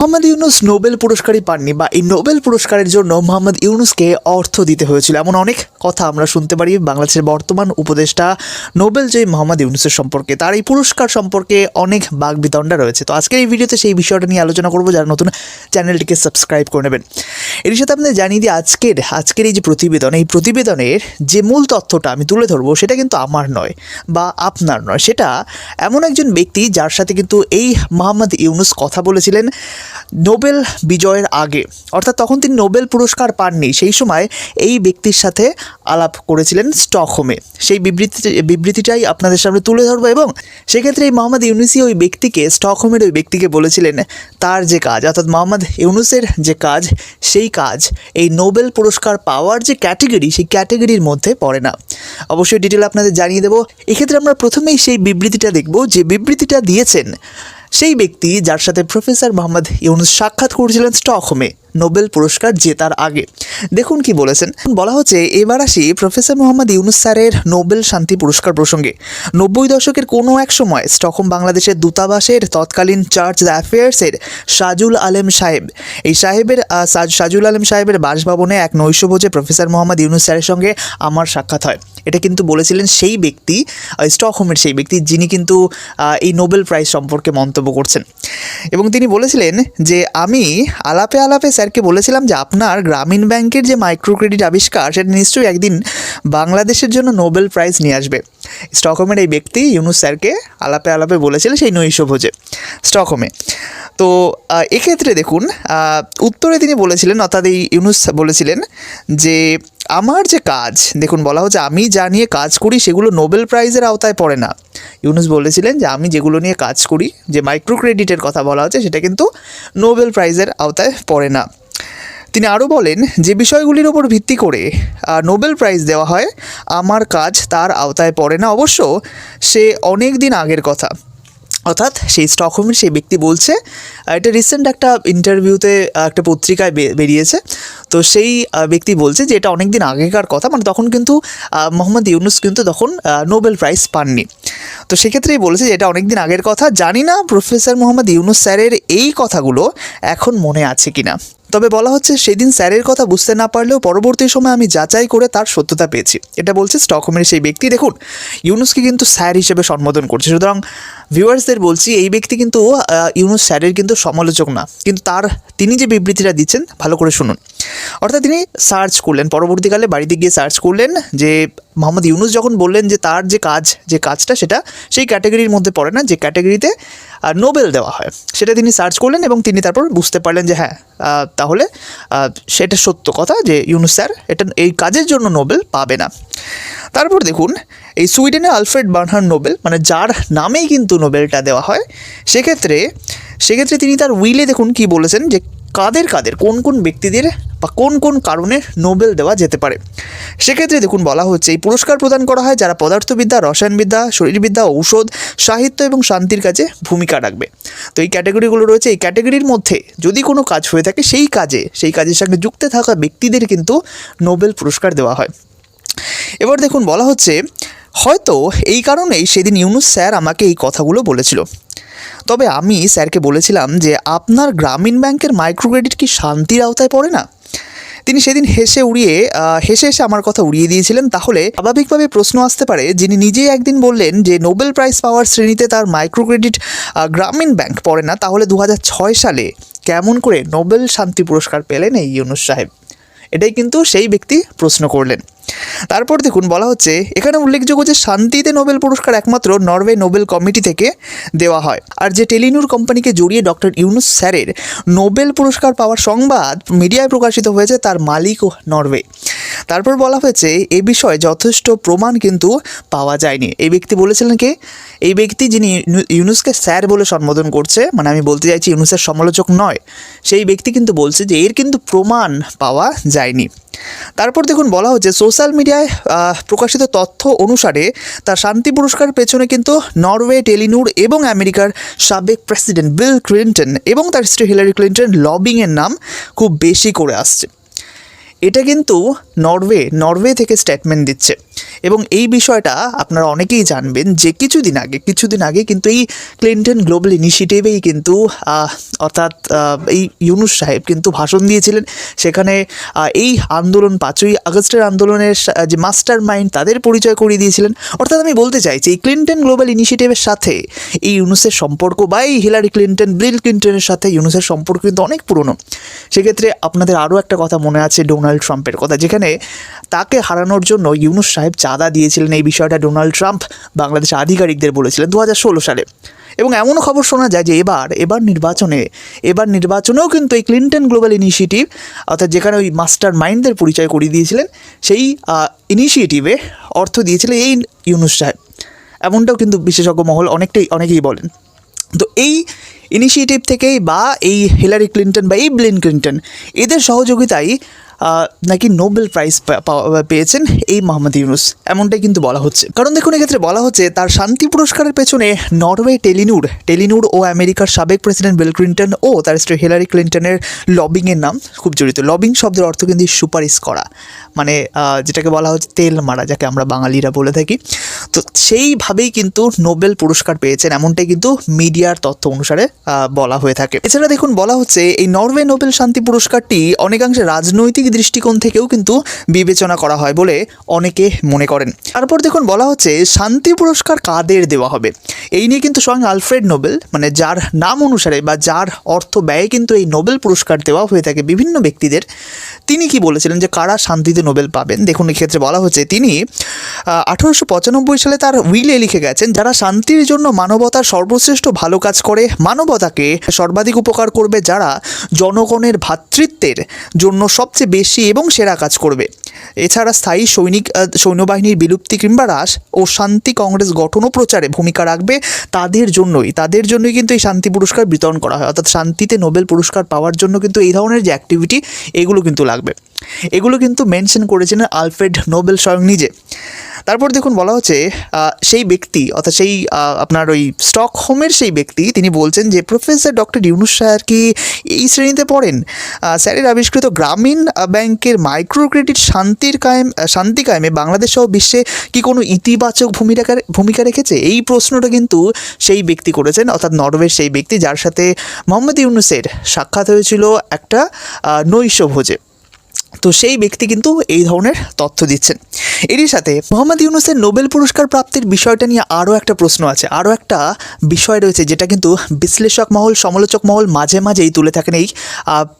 Mohammad Yunus Nobel পুরস্কারই পাননি বা এই নোবেল পুরস্কারের জন্য মোহাম্মদ ইউনুসকে অর্থ দিতে হয়েছিল। এমন অনেক কথা আমরা শুনতে পারি বাংলাদেশের বর্তমান উপদেষ্টা নোবেল জয়ী মোহাম্মদ ইউনুসের সম্পর্কে। তার এই পুরস্কার সম্পর্কে অনেক বাগবিতণ্ডা রয়েছে। তো আজকের এই ভিডিওতে সেই বিষয়টা নিয়ে আলোচনা করব। যারা নতুন, চ্যানেলটিকে সাবস্ক্রাইব করে নেবেন। এর সাথে আপনাদের জানিয়ে দিই, আজকের আজকের এই যে প্রতিবেদন, এই প্রতিবেদনের যে মূল তথ্যটা আমি তুলে ধরবো, সেটা কিন্তু আমার নয় বা আপনার নয়। সেটা এমন একজন ব্যক্তি যার সাথে কিন্তু এই মোহাম্মদ ইউনুস কথা বলেছিলেন। নোবেল বিজয়ের আগে, অর্থাৎ তখন তিনি নোবেল পুরস্কার পাননি, সেই সময় এই ব্যক্তির সাথে আলাপ করেছিলেন স্টকহোমে। সেই বিবৃতি, বিবৃতিটাই আপনাদের সামনে তুলে ধরবো এবং সেক্ষেত্রে এই মোহাম্মদ ইউনুসি ওই ব্যক্তিকে, স্টকহোমের ওই ব্যক্তিকে বলেছিলেন, তার যে কাজ, অর্থাৎ মোহাম্মদ ইউনুসের যে কাজ, সেই কাজ, এই নোবেল পুরস্কার পাওয়ার যে ক্যাটেগরি, সেই ক্যাটেগরির মধ্যে পড়ে না। অবশ্যই ডিটেল আপনাদের জানিয়ে দেবো। এক্ষেত্রে আমরা প্রথমেই সেই বিবৃতিটা দেখব। যে বিবৃতিটা দিয়েছেন সেই ব্যক্তি যার সাথে প্রফেসর মোহাম্মদ ইউনুস সাক্ষাৎ করেছিলেন স্টকহোমে, নোবেল পুরস্কার জেতার আগে। দেখুন কি বলেছেন। বলা হচ্ছে, এবার আসি প্রফেসর মোহাম্মদ ইউনুস স্যারের নোবেল শান্তি পুরস্কার প্রসঙ্গে। নব্বই দশকের কোনো এক সময় স্টকহোম বাংলাদেশের দূতাবাসের তৎকালীন চার্চ অ্যাফেয়ার্সের সাজুল আলেম সাহেব, এই সাহেবের সাজ- সাজুল আলেম সাহেবের বাসভবনে এক নৈশভোজে প্রফেসর মোহাম্মদ ইউনুস স্যারের সঙ্গে আমার সাক্ষাৎ হয়। এটা কিন্তু বলেছিলেন সেই ব্যক্তি স্টকহোমের সেই ব্যক্তি যিনি কিন্তু এই নোবেল প্রাইজ সম্পর্কে মন্তব্য করছেন। এবং তিনি বলেছিলেন যে, আমি আলাপে আলাপে স্যারকে বলেছিলাম যে, আপনার গ্রামীণ ব্যাংকের যে মাইক্রো ক্রেডিট আবিষ্কার, সেটা নিশ্চয়ই একদিন বাংলাদেশের জন্য নোবেল প্রাইজ নিয়ে আসবে। স্টকহোমের এই ব্যক্তি ইউনুস স্যারকে আলাপে আলাপে বলেছিলেন সেই নৈশভোজে স্টকহোমে। তো এক্ষেত্রে দেখুন উত্তরে তিনি বলেছিলেন, অর্থাৎ এই ইউনুস বলেছিলেন যে আমার যে কাজ, দেখুন বলা হচ্ছে আমি যা নিয়ে কাজ করি সেগুলো নোবেল প্রাইজের আওতায় পড়ে না। ইউনুস বলেছিলেন যে আমি যেগুলো নিয়ে কাজ করি, যে মাইক্রো ক্রেডিটের কথা বলা হচ্ছে, সেটা কিন্তু নোবেল প্রাইজের আওতায় পড়ে না। তিনি আরও বলেন যে বিষয়গুলির ওপর ভিত্তি করে নোবেল প্রাইজ দেওয়া হয়, আমার কাজ তার আওতায় পড়ে না। অবশ্য সে অনেক দিন আগের কথা। অর্থাৎ সেই স্টকহোমের সেই ব্যক্তি বলছে এটা রিসেন্ট একটা ইন্টারভিউতে একটা পত্রিকায় বেরিয়েছে। তো সেই ব্যক্তি বলছে যে এটা অনেক দিন আগেকার কথা মানে তখন কিন্তু মোহাম্মদ ইউনুস কিন্তু তখন নোবেল প্রাইজ পাননি। তো সেক্ষেত্রেই বলেছে যে এটা অনেক দিন আগের কথা। জানি না প্রফেসর মোহাম্মদ ইউনুস স্যারের এই কথাগুলো এখন মনে আছে কিনা। তবে বলা হচ্ছে সেদিন স্যারের কথা বুঝতে না পারলেও পরবর্তী সময় আমি যাচাই করে তার সত্যতা পেয়েছি। এটা বলছে স্টকহোমের সেই ব্যক্তি। দেখুন, ইউনুসকে কিন্তু স্যার হিসেবে সম্বোধন করছে। সুতরাং ভিউয়ার্সদের বলছি, এই ব্যক্তি কিন্তু ইউনুস স্যারের কিন্তু সমালোচক না। কিন্তু তার, তিনি যে বিবৃতিটা দিচ্ছেন, ভালো করে শুনুন। অর্থাৎ তিনি সার্চ করলেন, পরবর্তীকালে বাড়িতে গিয়ে সার্চ করলেন যে মোহাম্মদ ইউনুস যখন বললেন যে তার যে কাজ, যে কাজটা সেটা সেই ক্যাটাগরির মধ্যে পড়ে না, যে ক্যাটাগরিতে নোবেল দেওয়া হয়, সেটা তিনি সার্চ করলেন এবং তিনি তারপর বুঝতে পারলেন যে হ্যাঁ তাহলে সেটা সত্য কথা যে ইউনুস স্যার এটা, এই কাজের জন্য নোবেল পাবে না। তারপর দেখুন, এই সুইডেনে আলফ্রেড বার্নহার নোবেল মানে যার নামেই কিন্তু নোবেলটা দেওয়া হয়, সেক্ষেত্রে সেক্ষেত্রে তিনি তার উইলে দেখুন কি বলেছেন যে কাদের কাদের, কোন কোন ব্যক্তিদের বা কোন কোন কারণে নোবেল দেওয়া যেতে পারে? সেক্ষেত্রে দেখুন বলা হচ্ছে, এই পুরস্কার প্রদান করা হয় যারা পদার্থবিদ্যা, রসায়নবিদ্যা, শরীরবিদ্যা, ঔষধ, সাহিত্য এবং শান্তির কাজে ভূমিকা রাখবে। তো এই ক্যাটাগরিগুলো রয়েছে, এই ক্যাটাগরির মধ্যে যদি কোনো কাজ হয়ে থাকে, সেই কাজে, সেই কাজের সঙ্গে যুক্ত থাকা ব্যক্তিদের কিন্তু নোবেল পুরস্কার দেওয়া হয়। এবার দেখুন বলা হচ্ছে, হয়তো এই কারণেই সেদিন ইউনুস স্যার আমাকে এই কথাগুলো বলেছিল। তবে আমি স্যারকে বলেছিলাম যে আপনার গ্রামীণ ব্যাংকের মাইক্রো ক্রেডিট কি শান্তির আওতায় পড়ে না? তিনি সেদিন হেসে উড়িয়ে হেসে হেসে আমার কথা উড়িয়ে দিয়েছিলেন। তাহলে স্বাভাবিকভাবে প্রশ্ন আসতে পারে, যিনি নিজেই একদিন বললেন যে নোবেল প্রাইজ পাওয়ার শ্রেণীতে তার মাইক্রো ক্রেডিট গ্রামীণ ব্যাংক পড়ে না, তাহলে দু হাজার ছয় সালে কেমন করে নোবেল শান্তি পুরস্কার পেলেন এই ইউনুস সাহেব? এটাই কিন্তু সেই ব্যক্তি প্রশ্ন করলেন। তারপর দেখুন, বলা হচ্ছে, এখানে উল্লেখযোগ্য যে শান্তিতে নোবেল পুরস্কার একমাত্র নরওয়ে নোবেল কমিটি থেকে দেওয়া হয়। আর যে টেলিনুর কোম্পানিকে জড়িয়ে ডক্টর ইউনুস স্যারের নোবেল পুরস্কার পাওয়ার সংবাদ মিডিয়ায় প্রকাশিত হয়েছে, তার মালিক নরওয়ে। তারপর বলা হয়েছে, এ বিষয়ে যথেষ্ট প্রমাণ কিন্তু পাওয়া যায়নি। এই ব্যক্তি বলেছিলেন কে? এই ব্যক্তি যিনি ইউনুসকে স্যার বলে সম্বোধন করছে মানে আমি বলতে চাইছি ইউনুসের সমালোচক নয়, সেই ব্যক্তি কিন্তু বলছে যে এর কিন্তু প্রমাণ পাওয়া যায়নি। তারপর দেখুন, বলা হচ্ছে সোশ্যাল মিডিয়ায় প্রকাশিত তথ্য অনুসারে তার শান্তি পুরস্কার পেছনে কিন্তু নরওয়ে, টেলিনুর এবং আমেরিকার সাবেক প্রেসিডেন্ট বিল ক্লিন্টন এবং তার স্ত্রী হিলারি ক্লিন্টন লবিংয়ের নাম খুব বেশি করে আসছে। এটা কিন্তু নরওয়ে নরওয়ে থেকে স্টেটমেন্ট দিচ্ছে। এবং এই বিষয়টা আপনারা অনেকেই জানবেন যে কিছুদিন আগে কিছুদিন আগে কিন্তু এই ক্লিন্টন গ্লোবাল ইনিশিয়েটিভেই কিন্তু অর্থাৎ এই ইউনুস সাহেব কিন্তু ভাষণ দিয়েছিলেন। সেখানে এই আন্দোলন পাঁচই আগস্টের আন্দোলনের যে মাস্টার মাইন্ড তাদের পরিচয় করিয়ে দিয়েছিলেন। অর্থাৎ আমি বলতে চাইছি, এই ক্লিন্টন গ্লোবাল ইনিশিয়েটিভের সাথে এই ইউনুসের সম্পর্ক বা এই হিলারি ক্লিন্টন বিল ক্লিন্টনের সাথে ইউনুসের সম্পর্ক কিন্তু অনেক পুরনো। সেক্ষেত্রে আপনাদের আরও একটা কথা মনে আছে ডোনাল্ড ট্রাম্পের কথা, যেখানে তাকে হারানোর জন্য ইউনুস সাহেব চাঁদা দিয়েছিলেন এই বিষয়টা ডোনাল্ড ট্রাম্প বাংলাদেশ আধিকারিকদের বলেছিলেন দু হাজার ষোলো সালে। এবং এমনও খবর শোনা যায় যে এবার এবার নির্বাচনে, এবার নির্বাচনেও কিন্তু এই ক্লিন্টন গ্লোবাল ইনিশিয়েটিভ, অর্থাৎ যেখানে ওই মাস্টার মাইন্ডদের পরিচয় করিয়ে দিয়েছিলেন, সেই ইনিশিয়েটিভে অর্থ দিয়েছিলেন এই ইউনুস সাহেব। এমনটাও কিন্তু বিশেষজ্ঞ মহল অনেকটাই, অনেকেই বলেন। তো এই ইনিশিয়েটিভ থেকেই বা এই হিলারি ক্লিন্টন বা এই ব্লিন ক্লিন্টন, এদের সহযোগিতায় নাকি নোবেল প্রাইজ পেয়েছেন এই মোহাম্মদ ইউনুস? এমনটাই কিন্তু বলা হচ্ছে। কারণ দেখুন, এক্ষেত্রে বলা হচ্ছে তার শান্তি পুরস্কারের পেছনে নরওয়ে টেলিনুর টেলিনুর ও আমেরিকার সাবেক প্রেসিডেন্ট বিল ক্লিন্টন ও তার স্ত্রী হিলারি ক্লিন্টনের লবিংয়ের নাম খুব জড়িত। লবিং শব্দের অর্থ কিন্তু সুপারিশ করা। মানে যেটাকে বলা হচ্ছে তেল মারা, যাকে আমরা বাঙালিরা বলে থাকি। তো সেইভাবেই কিন্তু নোবেল পুরস্কার পেয়েছেন, এমনটাই কিন্তু মিডিয়ার তথ্য অনুসারে বলা হয়ে থাকে। এছাড়া দেখুন, বলা হচ্ছে এই নরওয়ে নোবেল শান্তি পুরস্কারটি অনেকাংশে রাজনৈতিক দৃষ্টিকোণ থেকেও কিন্তু বিবেচনা করা হয় বলে অনেকে মনে করেন। তারপর দেখুন, বলা হচ্ছে, শান্তি পুরস্কার কাদের দেওয়া হবে? এই নিয়ে কিন্তু স্বয়ং আলফ্রেড নোবেল মানে যার নাম অনুসারে বা যার অর্থ ব্যয়ে কিন্তু এই নোবেল পুরস্কার দেওয়া হয়ে থাকে বিভিন্ন ব্যক্তিদের। তিনি কি বলেছিলেন যে, কারা শান্তিতে নোবেল পাবেন? দেখুন, এক্ষেত্রে বলা হচ্ছে, তিনি আঠারোশো পঁচানব্বই সালে তার উইলে লিখে গেছেন, যারা শান্তির জন্য মানবতার সর্বশ্রেষ্ঠ ভালো কাজ করে, মানবতাকে সর্বাধিক উপকার করবে যারা জনগণের ভ্রাতৃত্বের জন্য সবচেয়ে বেশি এবং সেরা কাজ করবে। এছাড়া স্থায়ী সৈনিক সৈন্যবাহিনীর বিলুপ্তি কিংবা হ্রাস ও শান্তি কংগ্রেস গঠন ও প্রচারে ভূমিকা রাখবে তাদের জন্যই। তাদের জন্যই কিন্তু এই শান্তি পুরস্কার বিতরণ করা হয়। অর্থাৎ শান্তিতে নোবেল পুরস্কার পাওয়ার জন্য কিন্তু এই ধরনের যে অ্যাক্টিভিটি এগুলো কিন্তু লাগবে। এগুলো কিন্তু মেনশন করেছিলেন আলফ্রেড নোবেল স্বয়ং নিজে। তারপর দেখুন বলা হচ্ছে সেই ব্যক্তি, অর্থাৎ সেই আপনার ওই স্টক হোমের সেই ব্যক্তি, তিনি বলছেন যে, প্রফেসর ডক্টর ইউনুস স্যার কি এই শ্রেণীতে পড়েন? স্যারের আবিষ্কৃত গ্রামীণ ব্যাংকের মাইক্রো ক্রেডিট শান্তির কায়েম শান্তি কায়েমে বাংলাদেশ সহ বিশ্বে কি কোনো ইতিবাচক ভূমিকা ভূমিকা রেখেছে? এই প্রশ্নটা কিন্তু সেই ব্যক্তি করেছেন, অর্থাৎ নরওয়ের সেই ব্যক্তি, যার সাথে মোহাম্মদ ইউনুসের সাক্ষাৎ হয়েছিল একটা নৈশ ভোজে। তো সেই ব্যক্তি কিন্তু এই ধরনের তথ্য দিচ্ছেন। এরই সাথে মোহাম্মদ ইউনুসের নোবেল পুরস্কার প্রাপ্তির বিষয়টা নিয়ে আরও একটা প্রশ্ন আছে, আরও একটা বিষয় রয়েছে যেটা কিন্তু বিশ্লেষক মহল, সমালোচক মহল মাঝে মাঝেই তুলে থাকেন এই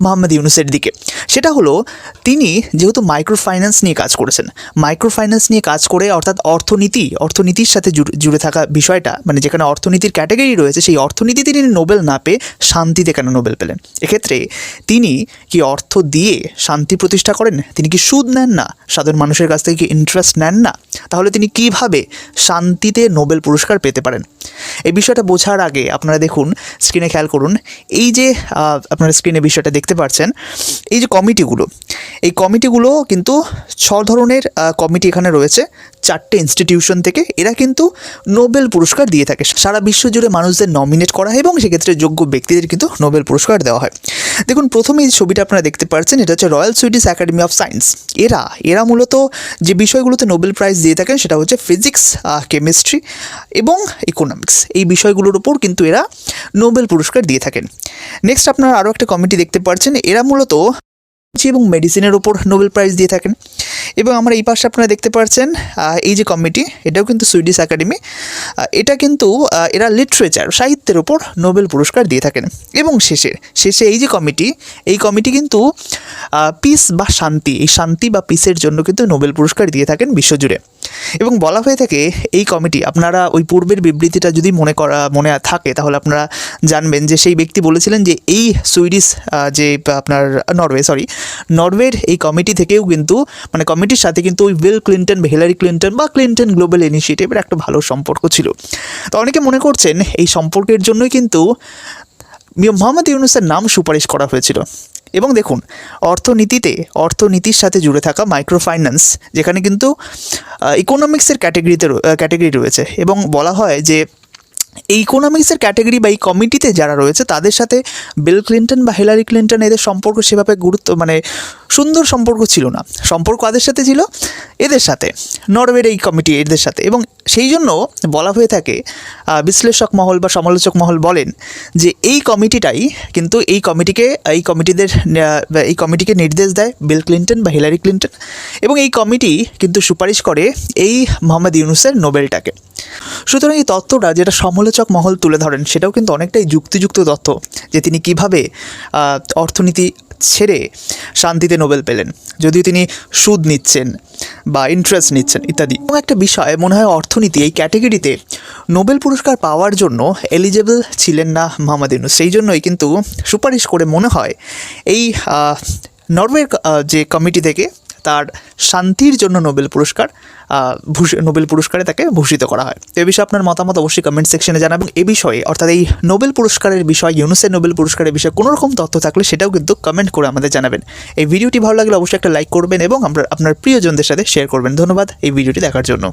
মোহাম্মদ ইউনুসের দিকে। সেটা হলো, তিনি যেহেতু মাইক্রো ফাইন্যান্স নিয়ে কাজ করেছেন মাইক্রো ফাইন্যান্স নিয়ে কাজ করে অর্থাৎ অর্থনীতি, অর্থনীতির সাথে জুড়ে- থাকা বিষয়টা মানে যেখানে অর্থনীতির ক্যাটাগরি রয়েছে, সেই অর্থনীতিতে তিনি নোবেল না পেয়ে শান্তিতে কেন নোবেল পেলেন? এক্ষেত্রে তিনি কি অর্থ দিয়ে শান্তি প্রতিষ্ঠা করেন? তিনি কি সুদ নেন না সাধারণ মানুষের কাছ থেকে? কি ইন্টারেস্ট নেন না, তাহলে তিনি কীভাবে শান্তিতে নোবেল পুরস্কার পেতে পারেন? এই বিষয়টা বোঝার আগে আপনারা দেখুন স্ক্রিনে খেয়াল করুন, এই যে আপনারা স্ক্রিনে বিষয়টা দেখতে পাচ্ছেন, এই যে কমিটিগুলো, এই কমিটিগুলো কিন্তু ছ ধরনের কমিটি এখানে রয়েছে, চারটে ইনস্টিটিউশন থেকে এরা কিন্তু নোবেল পুরস্কার দিয়ে থাকে। সারা বিশ্ব জুড়ে মানুষদের নমিনেট করা হয় এবং সেক্ষেত্রে যোগ্য ব্যক্তিদের কিন্তু নোবেল পুরস্কার দেওয়া হয়। দেখুন প্রথমে এই ছবিটা আপনারা দেখতে পাচ্ছেন, এটা হচ্ছে Royal Swedish Academy of Science এরা এরা মূলত যে বিষয়গুলোতে নোবেল প্রাইজ দিয়ে থাকেন, সেটা হচ্ছে ফিজিক্স কেমিস্ট্রি এবং ইকোনমিক্স এই বিষয়গুলোর উপর কিন্তু এরা নোবেল পুরস্কার দিয়ে থাকেন। নেক্সট আপনারা আরও একটা কমিটি দেখতে পাচ্ছেন, এরা মূলত এবং মেডিসিনের ওপর নোবেল প্রাইজ দিয়ে থাকেন। এবং আমরা এই পাশে আপনারা দেখতে পাচ্ছেন এই যে কমিটি এটাও কিন্তু সুইডিশ একাডেমি এটা কিন্তু এরা লিটারেচার সাহিত্যের ওপর নোবেল পুরস্কার দিয়ে থাকেন। এবং শেষে শেষে এই যে কমিটি এই কমিটি কিন্তু পিস বা শান্তি, এই শান্তি বা পিসের জন্য কিন্তু নোবেল পুরস্কার দিয়ে থাকেন বিশ্বজুড়ে। এবং বলা হয়ে থাকে, এই কমিটি, আপনারা ওই পূর্বের বিবৃতিটা যদি মনে করা, মনে থাকে, তাহলে আপনারা জানবেন যে সেই ব্যক্তি বলেছিলেন যে এই সুইডিশ যে আপনার নরওয়ে সরি নরওয়ের এই কমিটি থেকেও কিন্তু মানে কমিটির সাথে কিন্তু ওই বিল ক্লিন্টন বা হিলারি ক্লিন্টন বা ক্লিন্টন গ্লোবাল ইনিশিয়েটিভের একটা ভালো সম্পর্ক ছিল। তো অনেকে মনে করছেন এই সম্পর্কের জন্যই কিন্তু মোহাম্মদ ইউনুসের নাম সুপারিশ করা হয়েছিল। এবং দেখুন, অর্থনীতিতে, অর্থনীতির সাথে জুড়ে থাকা মাইক্রো ফাইন্যান্স যেখানে কিন্তু ইকোনমিক্সের ক্যাটেগরিতে ক্যাটেগরি রয়েছে এবং বলা হয় যে এই ইকোনমিক্সের ক্যাটাগরি বা এই কমিটিতে যারা রয়েছে, তাদের সাথে বিল ক্লিন্টন বা হিলারি ক্লিন্টন এদের সম্পর্ক সেভাবে গুরুত্ব মানে সুন্দর সম্পর্ক ছিল না। সম্পর্ক কাদের সাথে ছিল? এদের সাথে। নরওয়ের এই কমিটি এদের সাথে। এবং সেই জন্য বলা হয়ে থাকে বিশ্লেষক মহল বা সমালোচক মহল বলেন যে এই কমিটিটাই কিন্তু এই কমিটিকে এই কমিটিদের এই কমিটিকে নির্দেশ দেয় বিল ক্লিন্টন বা হিলারি ক্লিন্টন এবং এই কমিটি কিন্তু সুপারিশ করে এই মোহাম্মদ ইউনুসের নোবেলটাকে সুতরাং এই তত্ত্বটা যেটা সমালোচক মহল তুলে ধরেন, সেটাও কিন্তু অনেকটাই যুক্তিযুক্ত তথ্য যে তিনি কীভাবে অর্থনীতি ছেড়ে শান্তিতে নোবেল পেলেন। যদিও তিনি সুদ নিচ্ছেন বা ইন্টারেস্ট নিচ্ছেন ইত্যাদি। এবং একটা বিষয়, মনে হয় অর্থনীতি এই ক্যাটেগরিতে নোবেল পুরস্কার পাওয়ার জন্য এলিজেবল ছিলেন না মোহাম্মদ ইউনুস। সেই জন্যই কিন্তু সুপারিশ করে মনে হয় এই নরওয়ের যে কমিটি থেকে তার শান্তির জন্য নোবেল পুরস্কার নোবেল পুরস্কারে তাকে ভূষিত করা হয়। তো এ বিষয়ে আপনার মতামত অবশ্যই কমেন্ট সেকশনে জানাবেন। এ বিষয়ে, অর্থাৎ এই নোবেল পুরস্কারের বিষয়, ইউনুসের নোবেল পুরস্কারের বিষয়ে কোনোরকম তথ্য থাকলে সেটাও কিন্তু কমেন্ট করে আমাদের জানাবেন। এই ভিডিওটি ভালো লাগলে অবশ্যই একটা লাইক করবেন এবং আমরা, আপনার প্রিয়জনদের সাথে শেয়ার করবেন। ধন্যবাদ এই ভিডিওটি দেখার জন্য।